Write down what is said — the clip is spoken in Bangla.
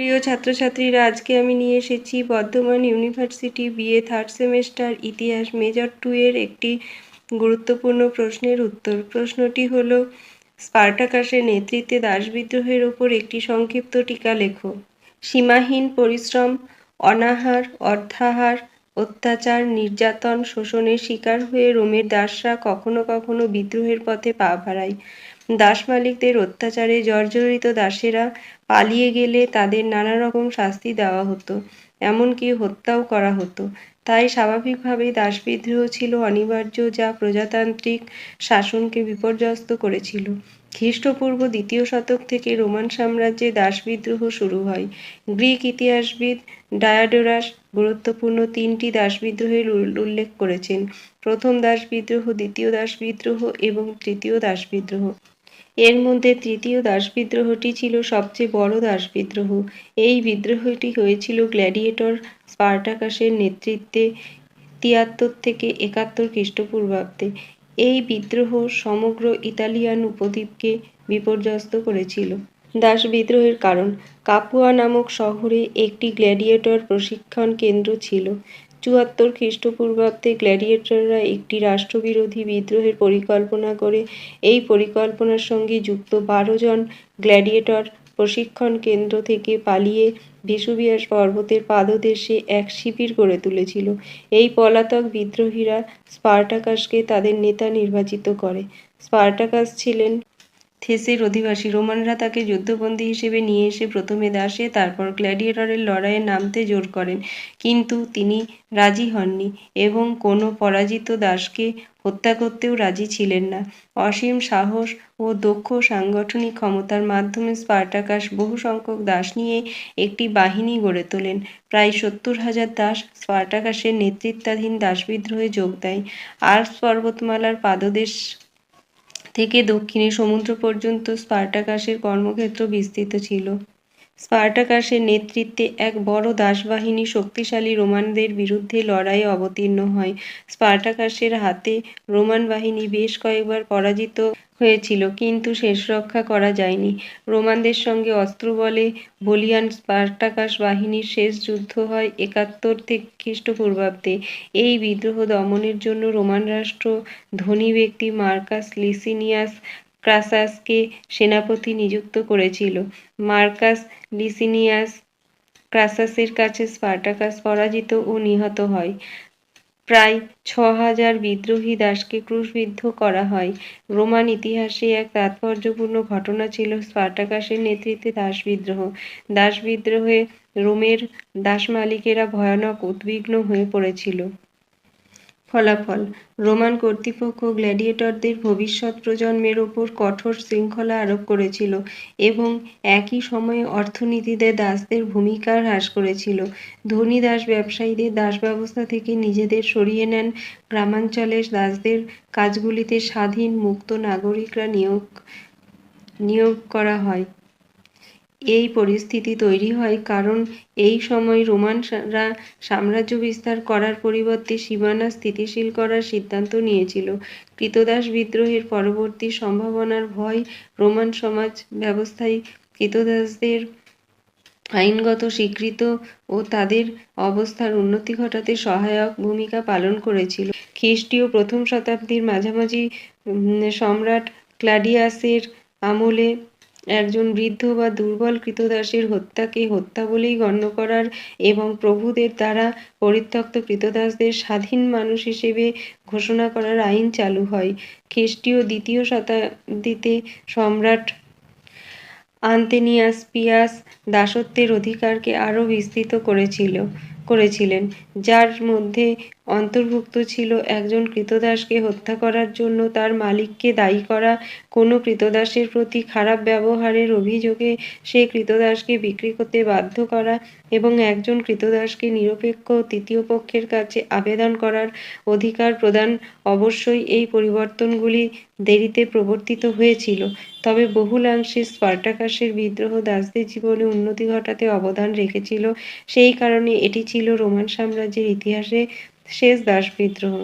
প্রিয় ছাত্রছাত্রীরা, আজকে আমি নিয়ে এসেছি Bardhaman university BA third semester ইতিহাস মেজর টু এর একটি গুরুত্বপূর্ণ প্রশ্নের উত্তর। প্রশ্নটি হলো স্পার্টাকাসের নেতৃত্বে দাস বিদ্রোহের ওপর একটি সংক্ষিপ্ত টিকা লেখো। সীমাহীন পরিশ্রম, অনাহার, অর্থাহার, অত্যাচার, নির্যাতন, শোষণের শিকার হয়ে রোমের দাসরা কখনো কখনো বিদ্রোহের পথে পা বাড়ায়। দাস মালিকদের অত্যাচারে জর্জরিত দাসেরা পালিয়ে গেলে তাদের নানা রকম শাস্তি দেওয়া হতো, এমনকি হত্যাও করা হতো। তাই স্বাভাবিকভাবেই দাসবিদ্রোহ ছিল অনিবার্য, যা প্রজাতান্ত্রিক শাসনকে বিপর্যস্ত করেছিল। খ্রিস্টপূর্ব দ্বিতীয় শতক থেকে রোমান সাম্রাজ্যে দাসবিদ্রোহ শুরু হয়। গ্রিক ইতিহাসবিদ ডায়াডোরাস গুরুত্বপূর্ণ তিনটি দাসবিদ্রোহের উল্লেখ করেছেন। প্রথম দাসবিদ্রোহ দ্বিতীয় দাসবিদ্রোহ এবং তৃতীয় দাসবিদ্রোহ এর মধ্যে তৃতীয় দাসবিদ্রোহটি ছিল সবচেয়ে বড় দাসবিদ্রোহ। এই বিদ্রোহটি হয়েছিল গ্ল্যাডিয়েটর স্পার্টাকাসের নেতৃত্বে তিয়াত্তর থেকে একাত্তর খ্রিস্টপূর্বাব্দে। এই বিদ্রোহ সমগ্র ইতালিয়ান উপদ্বীপকে বিপর্যস্ত করেছিল। দাস বিদ্রোহের কারণ, কাপুয়া নামক শহরে একটি গ্ল্যাডিয়েটর প্রশিক্ষণ কেন্দ্র ছিল। চুয়াত্তর খ্রিস্টপূর্বাব্দে গ্ল্যাডিয়েটররা একটি রাষ্ট্রবিরোধী বিদ্রোহের পরিকল্পনা করে। এই পরিকল্পনার সঙ্গে যুক্ত বারো জন গ্ল্যাডিয়েটর প্রশিক্ষণ কেন্দ্র থেকে পালিয়ে ভেসুভিয়াস পর্বতের পাদদেশে এক শিবির গড়ে তুলেছিল। এই পলাতক বিদ্রোহীরা স্পার্টাকাসকে তাদের নেতা নির্বাচিত করে। স্পার্টাকাস ছিলেন থেসের অধিবাসী রোমানরা তাকে যুদ্ধবন্দী হিসেবে নিয়ে এসে প্রথমে দাসে, তারপর গ্ল্যাডিয়েটরের লড়াইয়ে নামতে জোর করেন। কিন্তু তিনি রাজি হননি এবং কোনো পরাজিত দাসকে হত্যা করতেও রাজি ছিলেন না। অসীম সাহস ও দক্ষ সাংগঠনিক ক্ষমতার মাধ্যমে স্পার্টাকাস বহু সংখ্যক দাস নিয়ে একটি বাহিনী গড়ে তোলেন। প্রায় সত্তর হাজার দাস স্পার্টাকাসের নেতৃত্বাধীন দাসবিদ্রোহে যোগ দেয়। আল্পস পর্বতমালার পাদদেশ থেকে দক্ষিণে সমুদ্র পর্যন্ত স্পার্টাকাসের কর্মক্ষেত্র বিস্তৃত ছিল। স্পার্টাকাসের নেতৃত্বে এক বড় দাসবাহিনী শক্তিশালী রোমানদের বিরুদ্ধে লড়াইয়ে অবতীর্ণ হয়। স্পার্টাকাসের হাতে রোমান বাহিনী বেশ কয়েকবার পরাজিত হয়েছিল, কিন্তু শেষ রক্ষা করা যায়নি। রোমানদের সঙ্গে অস্ত্র বলে বলিয়ান স্পার্টাকাস বাহিনীর শেষ যুদ্ধ হয় একাত্তর থেকে খ্রিস্টপূর্বাব্দে। এই বিদ্রোহ দমনের জন্য রোমান রাষ্ট্র ধনী ব্যক্তি মার্কাস লিসিনিয়াস ক্রাসাসকে সেনাপতি নিযুক্ত করেছিল। মার্কাস লিসিনিয়াস ক্রাসাসের কাছে স্পার্টাকাস পরাজিত ও নিহত হয়। প্রায় ছ হাজার বিদ্রোহী দাসকে ক্রুশবিদ্ধ করা হয়। রোমান ইতিহাসে এক তাৎপর্যপূর্ণ ঘটনা ছিল স্পার্টাকাসের নেতৃত্বে দাস বিদ্রোহ। দাস বিদ্রোহে রোমের দাস মালিকেরা ভয়ানক উদ্বিগ্ন হয়ে পড়েছিল। ফলাফল। রোমান কর্তৃপক্ষ গ্ল্যাডিয়েটরদের ভবিষ্যৎ প্রজন্মের ওপর কঠোর শৃঙ্খলা আরোপ করেছিল এবং একই সময়ে অর্থনীতিতে দাসদের ভূমিকা হ্রাস করেছিল। ধনী দাস ব্যবসায়ীদের দাস ব্যবস্থা থেকে নিজেদের সরিয়ে নেন। গ্রামাঞ্চলের দাসদের কাজগুলিতে স্বাধীন মুক্ত নাগরিকরা নিয়োগ নিয়োগ করা হয়। এই পরিস্থিতি তৈরি হয় কারণ এই সময় রোমানরা সাম্রাজ্য বিস্তার করার পরিবর্তে সীমানা স্থিতিশীল করার সিদ্ধান্ত নিয়েছিল। কৃতদাস বিদ্রোহের পরবর্তী সম্ভাবনার ভয় রোমান সমাজ ব্যবস্থায় কৃতদাসদের আইনগত স্বীকৃত ও তাদের অবস্থার উন্নতি ঘটাতে সহায়ক ভূমিকা পালন করেছিল। খ্রিস্টীয় প্রথম শতাব্দীর মাঝামাঝি সম্রাট ক্লাডিয়াসের আমলে একজন বৃদ্ধ বা দুর্বল কৃতদাসের হত্যাকে হত্যা বলেই গণ্য করার এবং প্রভুদের দ্বারা পরিত্যক্ত কৃতদাসদের স্বাধীন মানুষ হিসেবে ঘোষণা করার আইন চালু হয়। খ্রিস্টীয় দ্বিতীয় শতাব্দীতে সম্রাট আন্তেনিয়াস পিয়াস দাসত্বের অধিকারকে আরও বিস্তৃত করেছিল, করেছিলেন, যার মধ্যে অন্তর্ভুক্ত ছিল একজন কৃতদাসকে হত্যা করার জন্য তার মালিককে দায়ী করা। কোনো কৃতদাসের প্রতি খারাপ ব্যবহারের অভিযোগে সেই কৃতদাসকে বিক্রি করতে বাধ্য করা এবং একজন কৃতদাসকে নিরপেক্ষ তৃতীয় পক্ষের কাছে আবেদন করার অধিকার প্রদান অবশ্যই এই পরিবর্তনগুলি দেরিতে প্রবর্তিত হয়েছিল। তবে বহুলাংশে স্পার্টাকাসের বিদ্রোহ দাসদের জীবনে উন্নতি ঘটাতে অবদান রেখেছিল। সেই কারণে এটি ছিল রোমান সাম্রাজ্যের ইতিহাসে শেষ দাস বিদ্রোহ